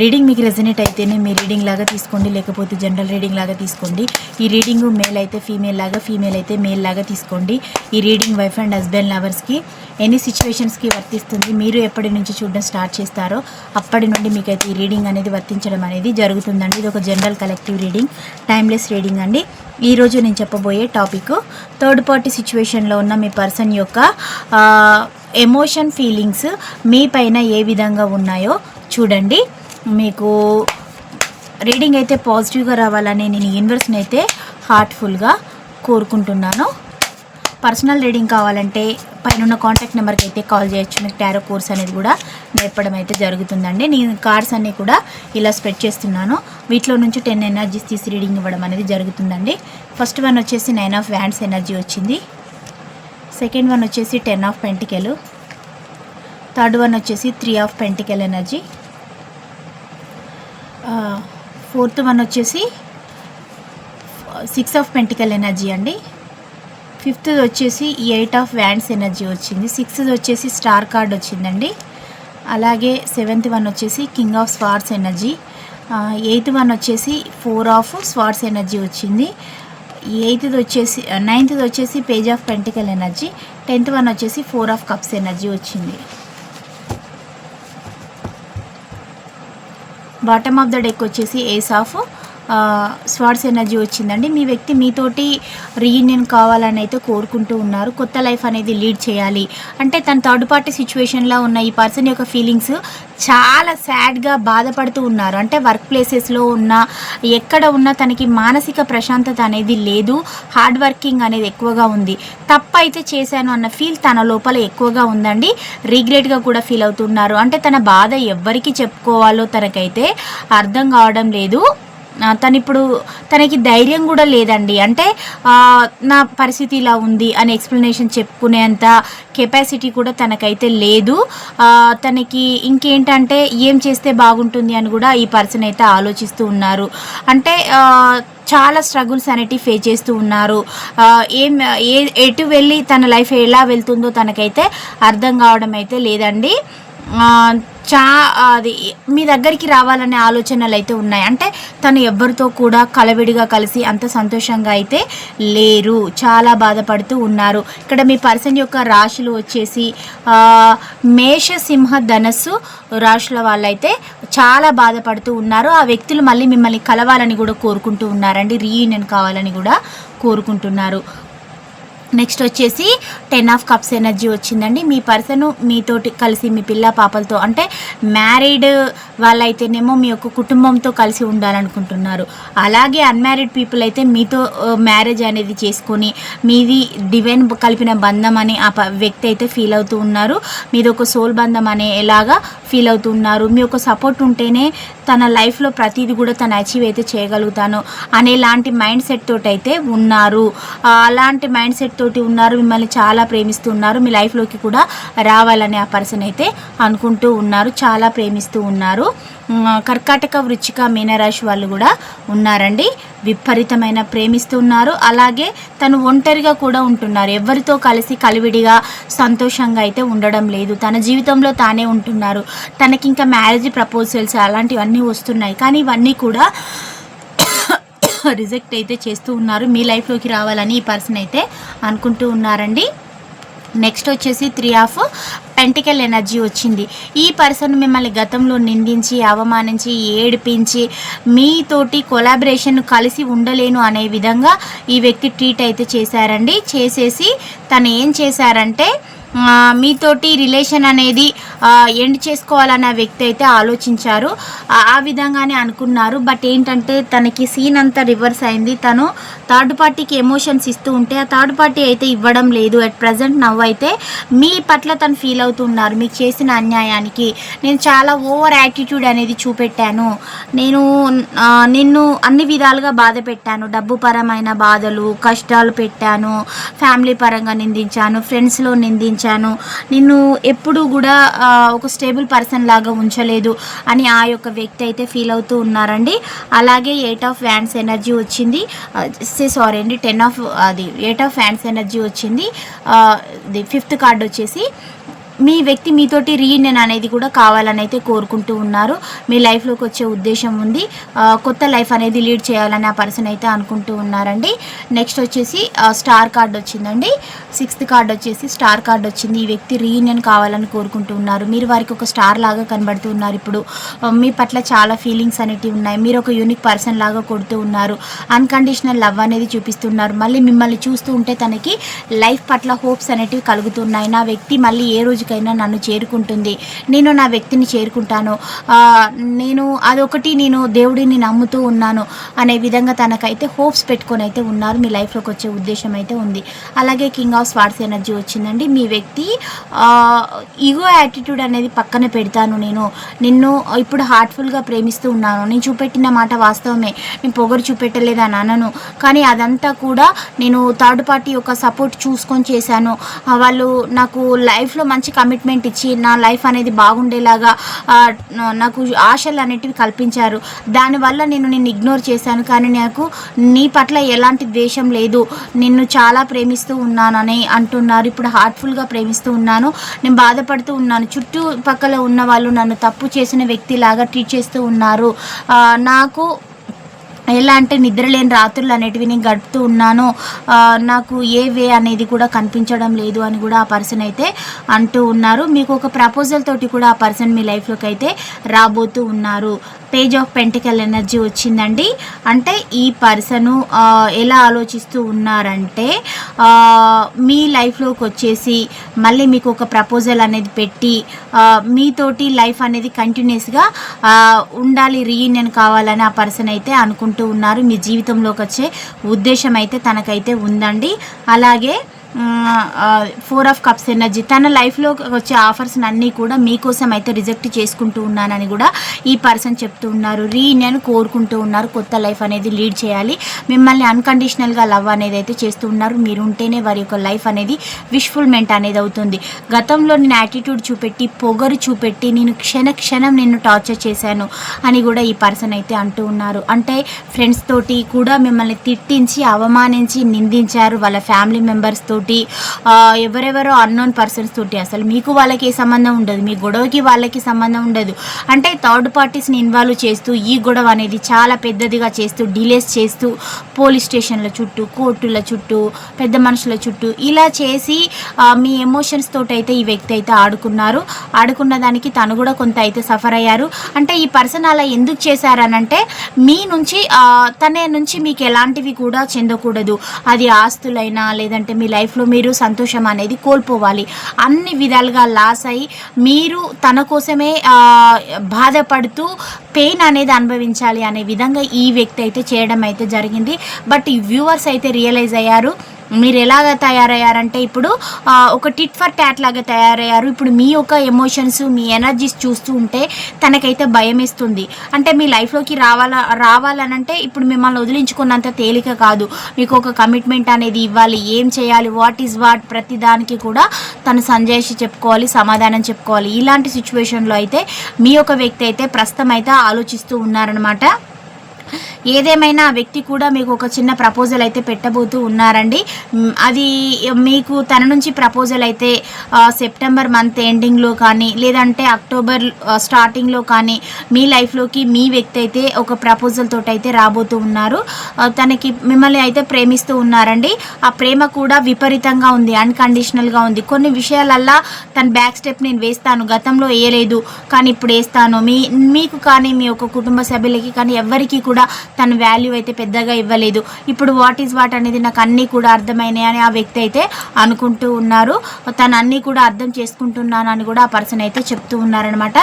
reading మీకు resonate అయితేనే మీ రీడింగ్ లాగా తీసుకోండి లేకపోతే జనరల్ రీడింగ్ లాగా తీసుకోండి. ఈ రీడింగ్ మేల్ అయితే ఫీమేల్ లాగా ఫీమేల్ అయితే మేల్ లాగా తీసుకోండి. ఈ రీడింగ్ వైఫ్ అండ్ హస్బెండ్ లవర్స్కి ఎనీ సిచ్యువేషన్స్కి వర్తిస్తుంది మీరు ఎప్పటి నుంచి చూడడం స్టార్ట్ చేస్తారో అప్పటి నుండి మీకైతే ఈ రీడింగ్ అనేది వర్తించడం అనేది జరుగుతుందండి. ఇది ఒక general collective reading timeless reading అండి. ఈరోజు నేను చెప్పబోయే టాపిక్ థర్డ్ పార్టీ సిచ్యువేషన్లో ఉన్న మీ పర్సన్ యొక్క ఎమోషన్ ఫీలింగ్స్ మీ పైన ఏ విధంగా ఉన్నాయో చూడండి. మీకు రీడింగ్ అయితే పాజిటివ్గా రావాలని నేను యూనివర్స్ని అయితే హార్ట్ఫుల్గా కోరుకుంటున్నాను. పర్సనల్ రీడింగ్ కావాలంటే పైన కాంటాక్ట్ నెంబర్కి అయితే కాల్ చేయొచ్చు. మీకు టారో కోర్స్ అనేది కూడా నేర్పడం అయితే జరుగుతుందండి. నేను కార్డ్స్ అన్నీ కూడా ఇలా స్ప్రెడ్ చేస్తున్నాను. వీటిలో నుంచి టెన్ ఎనర్జీస్ తీసి రీడింగ్ ఇవ్వడం అనేది జరుగుతుందండి. ఫస్ట్ వన్ వచ్చేసి నైన్ ఆఫ్ వ్యాండ్స్ ఎనర్జీ వచ్చింది. సెకండ్ వన్ వచ్చేసి ten of pentacle third one వచ్చేసి three of pentacle energy fourth one వచ్చేసి సిక్స్ ఆఫ్ పెంటికల్ ఎనర్జీ అండి. ఫిఫ్త్ వచ్చేసి ఎయిట్ ఆఫ్ వ్యాండ్స్ ఎనర్జీ వచ్చింది. సిక్స్త్ వచ్చేసి స్టార్ కార్డ్ వచ్చిందండి. అలాగే సెవెంత్ వన్ వచ్చేసి king of swords energy. Eighth one వచ్చేసి ఫోర్ ఆఫ్ స్వార్ట్స్ ఎనర్జీ వచ్చింది. ఎయిత్ది వచ్చేసి నైన్త్ది వచ్చేసి page of pentacle energy. Tenth one వచ్చేసి ఫోర్ ఆఫ్ కప్స్ ఎనర్జీ వచ్చింది. బాటమ్ ఆఫ్ ద డెక్ వచ్చేసి ఏస్ ఆఫ్ స్వార్ట్స్ ఎనర్జీ వచ్చిందండి. మీ వ్యక్తి మీతోటి రీయూనియన్ కావాలని అయితే కోరుకుంటూ ఉన్నారు. కొత్త లైఫ్ అనేది లీడ్ చేయాలి. అంటే తన థర్డ్ పార్టీ సిచ్యువేషన్లో ఉన్న ఈ పర్సన్ యొక్క ఫీలింగ్స్ చాలా సాడ్గా బాధపడుతూ ఉన్నారు. అంటే వర్క్ ప్లేసెస్లో ఉన్న ఎక్కడ ఉన్నా తనకి మానసిక ప్రశాంతత అనేది లేదు. హార్డ్ వర్కింగ్ అనేది ఎక్కువగా ఉంది. తప్పు అయితే చేశాను అన్న ఫీల్ తన లోపల ఎక్కువగా ఉందండి. రిగ్రెట్గా కూడా ఫీల్ అవుతున్నారు. అంటే తన బాధ ఎవ్వరికి చెప్పుకోవాలో తనకైతే అర్థం కావడం లేదు. తను ఇప్పుడు తనకి ధైర్యం కూడా లేదండి. అంటే నా పరిస్థితి ఇలా ఉంది అని ఎక్స్ప్లెనేషన్ చెప్పుకునేంత కెపాసిటీ కూడా తనకైతే లేదు. తనకి ఇంకేంటంటే ఏం చేస్తే బాగుంటుంది అని కూడా ఈ పర్సన్ అయితే ఆలోచిస్తూ ఉన్నారు. అంటే చాలా స్ట్రగుల్స్ అనేటివి ఫేస్ చేస్తూ ఉన్నారు. ఏం ఏ ఎటు వెళ్ళి తన లైఫ్ ఎలా వెళ్తుందో తనకైతే అర్థం కావడం అయితే లేదండి. చా అది మీ దగ్గరికి రావాలనే ఆలోచనలు అయితే ఉన్నాయి. అంటే తను ఎవ్వరితో కూడా కలవిడిగా కలిసి అంత సంతోషంగా అయితే లేరు. చాలా బాధపడుతూ ఉన్నారు. ఇక్కడ మీ పర్సన్ యొక్క రాశులు వచ్చేసి మేషసింహ మేష సింహ ధనస్సు రాశుల వాళ్ళైతే చాలా బాధపడుతూ ఉన్నారు. ఆ వ్యక్తులు మళ్ళీ మిమ్మల్ని కలవాలని కూడా కోరుకుంటూ ఉన్నారండి. రీయూనియన్ కావాలని కూడా కోరుకుంటున్నారు. నెక్స్ట్ వచ్చేసి టెన్ ఆఫ్ కప్స్ ఎనర్జీ వచ్చిందండి. మీ పర్సన్ మీతోటి కలిసి మీ పిల్ల పాపలతో అంటే మ్యారీడ్ వాళ్ళైతేనేమో మీ యొక్క కుటుంబంతో కలిసి ఉండాలనుకుంటున్నారు. అలాగే అన్మ్యారీడ్ పీపుల్ అయితే మీతో మ్యారేజ్ అనేది చేసుకొని మీది డివైన్ కలిపిన బంధం అని ఆ ప- వ్యక్తి అయితే ఫీల్ అవుతూ ఉన్నారు. మీది ఒక సోల్ బంధం అనే ఎలాగా ఫీల్ అవుతూ ఉన్నారు. మీ యొక్క సపోర్ట్ ఉంటేనే తన లైఫ్లో ప్రతిదీ కూడా తను అచీవ్ అయితే చేయగలుగుతాను అనేలాంటి మైండ్ సెట్ తోటి అయితే ఉన్నారు అలాంటి మైండ్ సెట్ తోటి ఉన్నారు మిమ్మల్ని చాలా ప్రేమిస్తున్నారు మీ లైఫ్లోకి కూడా రావాలని ఆ పర్సన్ అయితే అనుకుంటూ ఉన్నారు చాలా ప్రేమిస్తూ ఉన్నారు. కర్కాటక వృచ్చిక మీనరాశి వాళ్ళు కూడా ఉన్నారండి. విపరీతమైన ప్రేమిస్తున్నారు. అలాగే తను ఒంటరిగా కూడా ఉంటున్నారు. ఎవరితో కలిసి కలివిడిగా సంతోషంగా అయితే ఉండడం లేదు. తన జీవితంలో తానే ఉంటున్నారు. తనకి ఇంకా మ్యారేజ్ ప్రపోజల్స్ అలాంటివన్నీ వస్తున్నాయి. కానీ ఇవన్నీ కూడా రిజెక్ట్ అయితే చేస్తూ ఉన్నారు. మీ లైఫ్లోకి రావాలని ఈ పర్సన్ అయితే అనుకుంటూ ఉన్నారండి. నెక్స్ట్ వచ్చేసి త్రీ ఆఫ్ పెంటికల్ ఎనర్జీ వచ్చింది. ఈ పర్సన్ మిమ్మల్ని గతంలో నిందించి అవమానించి ఏడిపించి మీతోటి కొలాబరేషన్ కలిసి ఉండలేను అనే విధంగా ఈ వ్యక్తి ట్రీట్ అయితే చేశారండి. చేసేసి తను ఏం చేశారంటే మీతోటి రిలేషన్ అనేది ఎండ్ చేసుకోవాలన్న వ్యక్తి అయితే ఆలోచించారు. ఆ విధంగానే అనుకున్నారు. బట్ ఏంటంటే తనకి సీన్ అంతా రివర్స్ అయింది. తను థర్డ్ పార్టీకి ఎమోషన్స్ ఇస్తూ ఉంటే ఆ థర్డ్ పార్టీ అయితే ఇవ్వడం లేదు. అట్ ప్రజెంట్ నవ్వు అయితే మీ పట్ల తను ఫీల్ అవుతున్నారు. మీకు చేసిన అన్యాయానికి. నేను చాలా ఓవర్ యాటిట్యూడ్ అనేది చూపెట్టాను. నేను నిన్ను అన్ని విధాలుగా బాధ పెట్టాను. డబ్బు పరమైన బాధలు కష్టాలు పెట్టాను. ఫ్యామిలీ పరంగా నిందించాను. ఫ్రెండ్స్లో నిందించాను. నిన్ను ఎప్పుడు కూడా ఒక స్టేబుల్ పర్సన్ లాగా ఉంచలేదు అని ఆ యొక్క వ్యక్తి అయితే ఫీల్ అవుతూ ఉన్నారండి. అలాగే ఎయిట్ ఆఫ్ వ్యాండ్స్ ఎనర్జీ వచ్చింది. సారీ అండి టెన్ ఆఫ్ అది ఎయిట్ ఆఫ్ హ్యాండ్స్ ఎనర్జీ వచ్చింది. ది ఫిఫ్త్ కార్డ్ వచ్చేసి మీ వ్యక్తి మీతోటి రీయూనియన్ అనేది కూడా కావాలని అయితే కోరుకుంటూ ఉన్నారు. మీ లైఫ్లోకి వచ్చే ఉద్దేశం ఉంది. కొత్త లైఫ్ అనేది లీడ్ చేయాలని ఆ పర్సన్ అయితే అనుకుంటూ ఉన్నారండి. నెక్స్ట్ వచ్చేసి స్టార్ కార్డ్ వచ్చిందండి. సిక్స్త్ కార్డ్ వచ్చేసి స్టార్ కార్డ్ వచ్చింది. ఈ వ్యక్తి రీయూనియన్ కావాలని కోరుకుంటూ ఉన్నారు. మీరు వారికి ఒక స్టార్ లాగా కనబడుతూ ఉన్నారు ఇప్పుడు. మీ పట్ల చాలా ఫీలింగ్స్ అనేటివి ఉన్నాయి. మీరు ఒక యూనిక్ పర్సన్ లాగా కొడుతూ ఉన్నారు. అన్కండిషనల్ లవ్ అనేది చూపిస్తున్నారు. మళ్ళీ మిమ్మల్ని చూస్తూ ఉంటే తనకి లైఫ్ పట్ల హోప్స్ అనేటివి కలుగుతున్నాయి. నా వ్యక్తి మళ్ళీ ఏ రోజు రోజుకైనా నన్ను చేరుకుంటుంది. నేను నా వ్యక్తిని చేరుకుంటాను. నేను అదొకటి నేను దేవుడిని నమ్ముతూ ఉన్నాను అనే విధంగా తనకైతే హోప్స్ పెట్టుకొని అయితే ఉన్నారు. మీ లైఫ్లోకి వచ్చే ఉద్దేశం అయితే ఉంది. అలాగే కింగ్ ఆఫ్ స్వార్ట్స్ ఎనర్జీ వచ్చిందండి. మీ వ్యక్తి ఈగో యాటిట్యూడ్ అనేది పక్కన పెడతాను నేను. నిన్ను ఇప్పుడు హార్ట్ఫుల్గా ప్రేమిస్తూ ఉన్నాను. నేను చూపెట్టిన మాట వాస్తవమే. నేను పొగరు చూపెట్టలేదని అనను. కానీ అదంతా కూడా నేను థర్డ్ పార్టీ యొక్క సపోర్ట్ చూసుకొని చేశాను. వాళ్ళు నాకు లైఫ్లో మంచి కమిట్మెంట్ ఇచ్చి నా లైఫ్ అనేది బాగుండేలాగా నాకు ఆశలు అనేటివి కల్పించారు. దానివల్ల నేను నిన్ను ఇగ్నోర్ చేశాను. కానీ నాకు నీ పట్ల ఎలాంటి ద్వేషం లేదు. నిన్ను చాలా ప్రేమిస్తూ ఉన్నానని అంటున్నారు. ఇప్పుడు హార్ట్ఫుల్గా ప్రేమిస్తూ ఉన్నాను. నేను బాధపడుతూ ఉన్నాను. చుట్టుపక్కల ఉన్న వాళ్ళు నన్ను తప్పు చేసిన వ్యక్తిలాగా ట్రీట్ చేస్తూ ఉన్నారు. నాకు ఎలా అంటే నిద్రలేని రాత్రులు అనేటివి నేను గడుపుతూ ఉన్నాను. నాకు ఏ వే అనేది కూడా కనిపించడం లేదు అని కూడా ఆ పర్సన్ అయితే అంటూ ఉన్నారు. మీకు ఒక ప్రపోజల్ తోటి కూడా ఆ పర్సన్ మీ లైఫ్లోకి అయితే రాబోతూ ఉన్నారు. పేజ్ ఆఫ్ పెంటికల్ ఎనర్జీ వచ్చిందండి. అంటే ఈ పర్సను ఎలా ఆలోచిస్తూ ఉన్నారంటే మీ లైఫ్లోకి వచ్చేసి మళ్ళీ మీకు ఒక ప్రపోజల్ అనేది పెట్టి మీతోటి లైఫ్ అనేది కంటిన్యూస్గా ఉండాలి రీయూనియన్ కావాలని ఆ పర్సన్ అయితే అనుకుంటూ ఉన్నారు. మీ జీవితంలోకి వచ్చే ఉద్దేశం అయితే తనకైతే ఉందండి. అలాగే ఫోర్ ఆఫ్ కప్స్ ఎనర్జీ. తన లైఫ్లో వచ్చే ఆఫర్స్ అన్నీ కూడా మీకోసం అయితే రిజెక్ట్ చేసుకుంటూ ఉన్నానని కూడా ఈ పర్సన్ చెప్తూ ఉన్నారు. రీయూనియన్ కోరుకుంటూ ఉన్నారు కొత్త లైఫ్ అనేది లీడ్ చేయాలి. మిమ్మల్ని అన్కండిషనల్గా లవ్ అనేది అయితే చేస్తూ ఉన్నారు. మీరు ఉంటేనే వారి యొక్క లైఫ్ అనేది విష్ఫుల్మెంట్ అనేది అవుతుంది. గతంలో నేను యాటిట్యూడ్ చూపెట్టి పొగరు చూపెట్టి నేను క్షణ క్షణం నేను టార్చర్ చేశాను అని కూడా ఈ పర్సన్ అయితే అంటూ ఉన్నారు. అంటే ఫ్రెండ్స్ తోటి కూడా మిమ్మల్ని తిట్టించి అవమానించి నిందించారు వాళ్ళ ఫ్యామిలీ మెంబర్స్ తోటి. తోటి ఎవరెవరో అన్నోన్ పర్సన్స్ తోటి అసలు మీకు వాళ్ళకి ఏ సంబంధం ఉండదు మీ గొడవకి వాళ్ళకి సంబంధం ఉండదు. అంటే థర్డ్ పార్టీస్ని ఇన్వాల్వ్ చేస్తూ ఈ గొడవ అనేది చాలా పెద్దదిగా చేస్తూ డిలేస్ చేస్తూ పోలీస్ స్టేషన్ల చుట్టూ కోర్టుల చుట్టూ పెద్ద మనుషుల చుట్టూ ఇలా చేసి మీ ఎమోషన్స్ తోటి అయితే ఈ వ్యక్తి అయితే ఆడుకున్నారు. ఆడుకున్న దానికి తను కూడా కొంత అయితే సఫర్ అయ్యారు. అంటే ఈ పర్సన్ అలా ఎందుకు చేశారనంటే మీ నుంచి తన నుంచి మీకు ఎలాంటివి కూడా చెందకూడదు. అది ఆస్తులైనా లేదంటే మీ లైఫ్లో మీరు సంతోషం అనేది కోల్పోవాలి. అన్ని విధాలుగా లాస్ అయ్యి మీరు తన కోసమే ఆ, బాధపడుతూ పెయిన్ అనేది అనుభవించాలి అనే విధంగా ఈ వ్యక్తి అయితే చేయడం అయితే జరిగింది. బట్ ఈ వ్యూవర్స్ అయితే రియలైజ్ అయ్యారు. మీరు ఎలాగ తయారయ్యారంటే ఇప్పుడు ఒక టిట్ ఫర్ ట్యాట్ లాగా తయారయ్యారు. ఇప్పుడు మీ యొక్క ఎమోషన్స్ మీ ఎనర్జీస్ చూస్తూ ఉంటే తనకైతే భయమేస్తుంది. అంటే మీ లైఫ్లోకి రావాల రావాలనంటే ఇప్పుడు మిమ్మల్ని వదిలించుకున్నంత తేలిక కాదు. మీకు ఒక కమిట్మెంట్ అనేది ఇవ్వాలి. ఏం చేయాలి? What is what? ప్రతి దానికి కూడా తను సంజయ్ చెప్పుకోవాలి సమాధానం చెప్పుకోవాలి. ఇలాంటి సిచ్యువేషన్లో అయితే మీ యొక్క వ్యక్తి అయితే ప్రస్తుతం అయితే ఆలోచిస్తూ ఉన్నారనమాట ఏదేమైనా ఆ వ్యక్తి కూడా మీకు ఒక చిన్న ప్రపోజల్ అయితే పెట్టబోతూ ఉన్నారండి. అది మీకు తన నుంచి ప్రపోజల్ అయితే సెప్టెంబర్ మంత్ ఎండింగ్లో కానీ లేదంటే అక్టోబర్ స్టార్టింగ్లో కానీ మీ లైఫ్లోకి మీ వ్యక్తి అయితే ఒక ప్రపోజల్ తోటి అయితే రాబోతూ ఉన్నారు. తనకి మిమ్మల్ని అయితే ప్రేమిస్తూ ఉన్నారండి. ఆ ప్రేమ కూడా విపరీతంగా ఉంది అన్కండిషనల్గా ఉంది. కొన్ని విషయాలల్లా తన బ్యాక్ స్టెప్ నేను వేస్తాను గతంలో వేయలేదు కానీ ఇప్పుడు వేస్తాను. మీ మీకు కానీ మీ యొక్క కుటుంబ సభ్యులకి కానీ ఎవరికి కూడా తన వాల్యూ అయితే పెద్దగా ఇవ్వలేదు. ఇప్పుడు వాట్ ఈజ్ వాట్ అనేది నాకు అన్నీ కూడా అర్థమైనాయి అని ఆ వ్యక్తి అయితే అనుకుంటూ ఉన్నారు. తను అన్నీ కూడా అర్థం చేసుకుంటున్నాను అని కూడా ఆ పర్సన్ అయితే చెప్తూ ఉన్నారనమాట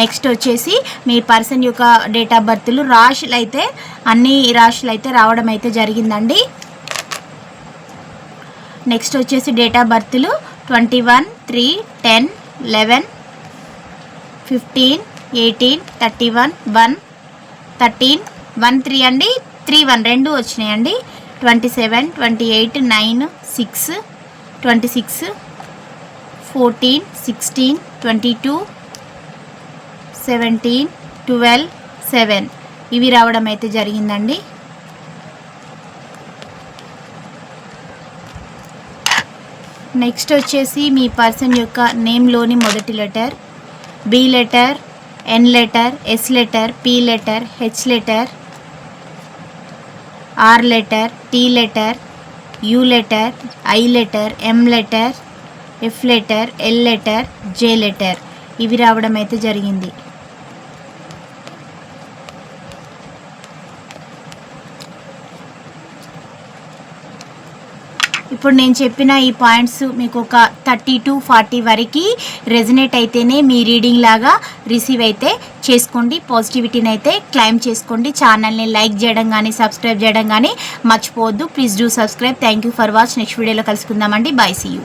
నెక్స్ట్ వచ్చేసి మీ పర్సన్ యొక్క డేట్ ఆఫ్ బర్త్లు రాశులు అయితే అన్ని రాశులు అయితే రావడం అయితే జరిగిందండి. నెక్స్ట్ వచ్చేసి date of బర్త్లు twenty one three ten eleven fifteen eighteen thirty one one thirteen one three అండి. త్రీ వన్ రెండు వచ్చినాయండి. Twenty seven twenty eight nine six twenty six fourteen sixteen twenty two seventeen twelve seven. ఇవి రావడం అయితే జరిగిందండి. Next వచ్చేసి మీ person యొక్క నేమ్లోని మొదటి letter B letter N letter S letter P letter H letter R letter T letter U letter I letter M letter F letter L letter J letter ఇవి రావడం అయితే జరిగింది. ఇప్పుడు నేను చెప్పిన ఈ పాయింట్స్ మీకు ఒక థర్టీ టు ఫార్టీ వరకు రెజినేట్ అయితేనే మీ రీడింగ్ లాగా రిసీవ్ అయితే చేసుకోండి. పాజిటివిటీని అయితే క్లైమ్ చేసుకోండి. ఛానల్ని లైక్ చేయడం కానీ సబ్స్క్రైబ్ చేయడం కానీ మర్చిపోవద్దు. Please do subscribe thank you for watch next వీడియోలో కలుసుకుందామండి. Bye see you